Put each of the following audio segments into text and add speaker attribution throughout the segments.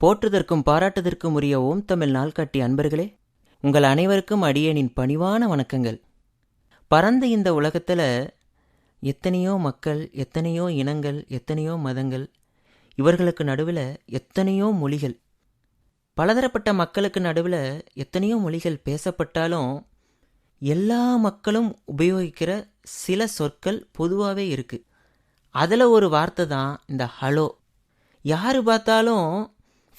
Speaker 1: போற்றுதற்கும் பாராட்டுதற்கும் உரிய ஓம் தமிழ் நாள்காட்டி அன்பர்களே உங்கள் அனைவருக்கும் அடியேனின் பணிவான வணக்கங்கள். பரந்த இந்த உலகத்தில் எத்தனையோ மக்கள் எத்தனையோ இனங்கள் எத்தனையோ மதங்கள் இவர்களுக்கு நடுவில் எத்தனையோ மொழிகள். பலதரப்பட்ட மக்களுக்கு நடுவில் எத்தனையோ மொழிகள் பேசப்பட்டாலும் எல்லா மக்களும் உபயோகிக்கிற சில சொற்கள் பொதுவாகவே இருக்குது அதில் ஒரு வார்த்தை தான் இந்த ஹலோ. யார் பார்த்தாலும்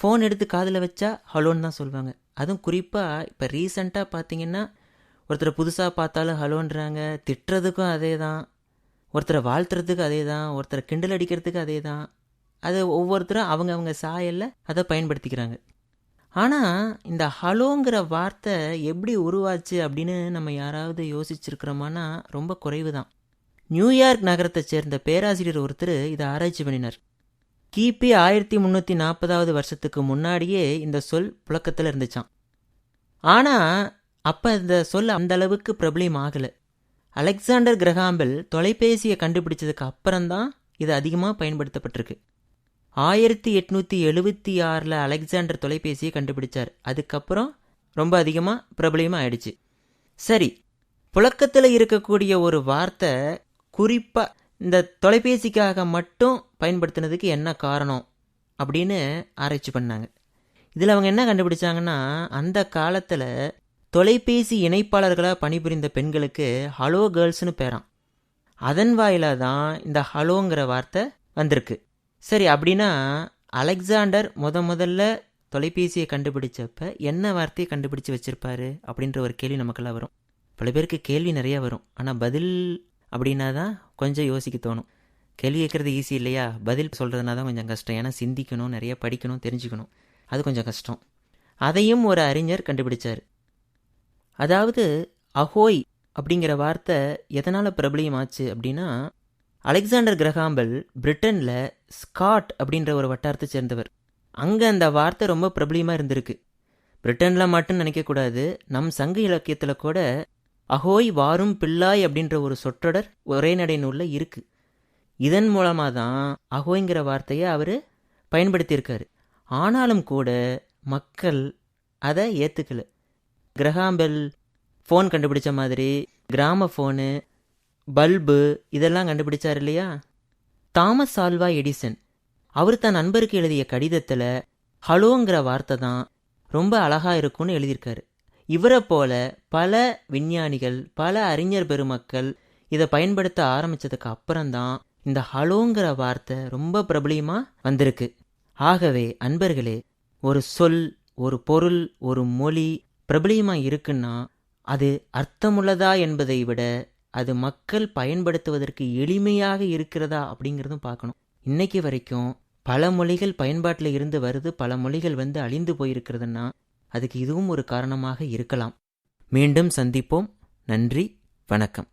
Speaker 1: ஃபோன் எடுத்து காதில் வச்சா ஹலோன்னு தான் சொல்லுவாங்க அதுவும் குறிப்பாக இப்போ ரீசண்டாக பார்த்தீங்கன்னா ஒருத்தரை புதுசாக பார்த்தாலும் ஹலோன்றாங்க திட்டுறதுக்கும் அதே தான் ஒருத்தரை வாழ்த்துறதுக்கு அதே தான் ஒருத்தரை கிண்டல் அடிக்கிறதுக்கு அதே தான் அது ஒவ்வொருத்தரும் அவங்க அவங்க சாயலில் அதை பயன்படுத்திக்கிறாங்க. ஆனால் இந்த ஹலோங்கிற வார்த்தை எப்படி உருவாச்சு அப்படின்னு நம்ம யாராவது யோசிச்சிருக்கிறோமானா ரொம்ப குறைவு தான் நியூயார்க் நகரத்தை சேர்ந்த பேராசிரியர் ஒருத்தர் இதை ஆராய்ச்சி பண்ணினார். கிபி ஆயிரத்தி முந்நூற்றி நாற்பதாவது வருஷத்துக்கு முன்னாடியே இந்த சொல் புழக்கத்தில் இருந்துச்சான் ஆனால் அப்போ இந்த சொல் அந்த அளவுக்கு பிரபலியம் ஆகலை. அலெக்சாண்டர் கிரகாம்பெல் தொலைபேசியை கண்டுபிடிச்சதுக்கு அப்புறம்தான் இது அதிகமாக பயன்படுத்தப்பட்டிருக்கு. ஆயிரத்தி எட்நூற்றி எழுபத்தி ஆறில் அலெக்சாண்டர் தொலைபேசியை கண்டுபிடிச்சார். அதுக்கப்புறம் ரொம்ப அதிகமாக பிரபலியமாக ஆயிடுச்சு. சரி புழக்கத்தில் இருக்கக்கூடிய ஒரு வார்த்தை குறிப்பாக இந்த தொலைபேசிக்காக மட்டும் பயன்படுத்தினதுக்கு என்ன காரணம் அப்படின்னு ஆராய்ச்சி பண்ணாங்க. இதில் அவங்க என்ன கண்டுபிடிச்சாங்கன்னா அந்த காலத்தில் தொலைபேசி இணைப்பாளர்களாக பணிபுரிந்த பெண்களுக்கு ஹலோ கேர்ள்ஸ்னு பேரான் அதன் வாயிலாக தான் இந்த ஹலோங்கிற வார்த்தை வந்திருக்கு. சரி அப்படின்னா அலெக்சாண்டர் முத முதல்ல தொலைபேசியை கண்டுபிடிச்சப்ப என்ன வார்த்தையை கண்டுபிடிச்சு வச்சிருப்பாரு அப்படின்ற ஒரு கேள்வி நமக்கெல்லாம் வரும். பல பேருக்கு கேள்வி நிறையா வரும். ஆனால் பதில் அப்படின்னா தான் கொஞ்சம் யோசிக்க தோணும். கேள்வி கேட்குறது ஈஸி இல்லையா? பதில் சொல்கிறதுனா தான் கொஞ்சம் கஷ்டம். ஏன்னா சிந்திக்கணும் நிறைய படிக்கணும் தெரிஞ்சுக்கணும். அது கொஞ்சம் கஷ்டம். அதையும் ஒரு அறிஞர் கண்டுபிடிச்சார். அதாவது அஹோய் அப்படிங்கிற வார்த்தை எதனால் பிரபலியமாச்சு அப்படின்னா அலெக்சாண்டர் கிரகாம்பல் பிரிட்டனில் ஸ்காட் அப்படின்ற ஒரு வட்டாரத்தை சேர்ந்தவர். அங்கே அந்த வார்த்தை ரொம்ப பிரபலியமாக இருந்திருக்கு. பிரிட்டனில் மட்டும் நினைக்கக்கூடாது நம் சங்க இலக்கியத்தில் கூட அகோய் வாரும் பிள்ளாய் அப்படின்ற ஒரு சொற்றொடர் ஒரே நடை நூலில் இருக்குது இதன் மூலமாக தான் அகோய்ங்கிற வார்த்தையை அவர் பயன்படுத்தியிருக்காரு. ஆனாலும் கூட மக்கள் அதை ஏற்றுக்கல கிரகாம்பெல் ஃபோன் கண்டுபிடிச்ச மாதிரி கிராம ஃபோனு பல்பு இதெல்லாம் கண்டுபிடிச்சார் இல்லையா? தாமஸ் ஆல்வா எடிசன் அவர் தன் நண்பருக்கு எழுதிய கடிதத்தில் ஹலோங்கிற வார்த்தை தான் ரொம்ப அழகாக இருக்கும்னு எழுதியிருக்காரு. இவரை போல பல விஞ்ஞானிகள் பல அறிஞர் பெருமக்கள் இதை பயன்படுத்த ஆரம்பித்ததுக்கு அப்புறம்தான் இந்த ஹலோங்கிற வார்த்தை ரொம்ப பிரபலியமாக வந்திருக்கு. ஆகவே அன்பர்களே ஒரு சொல் ஒரு பொருள் ஒரு மொழி பிரபலியமாக இருக்குன்னா அது அர்த்தமுள்ளதா என்பதை விட அது மக்கள் பயன்படுத்துவதற்கு எளிமையாக இருக்கிறதா அப்படிங்கிறதும் பார்க்கணும். இன்னைக்கு வரைக்கும் பல மொழிகள் பயன்பாட்டில் இருந்து வருது பல மொழிகள் வந்து அழிந்து போயிருக்கிறதுன்னா அதுக்கு இதுவும் ஒரு காரணமாக இருக்கலாம். மீண்டும் சந்திப்போம். நன்றி. வணக்கம்.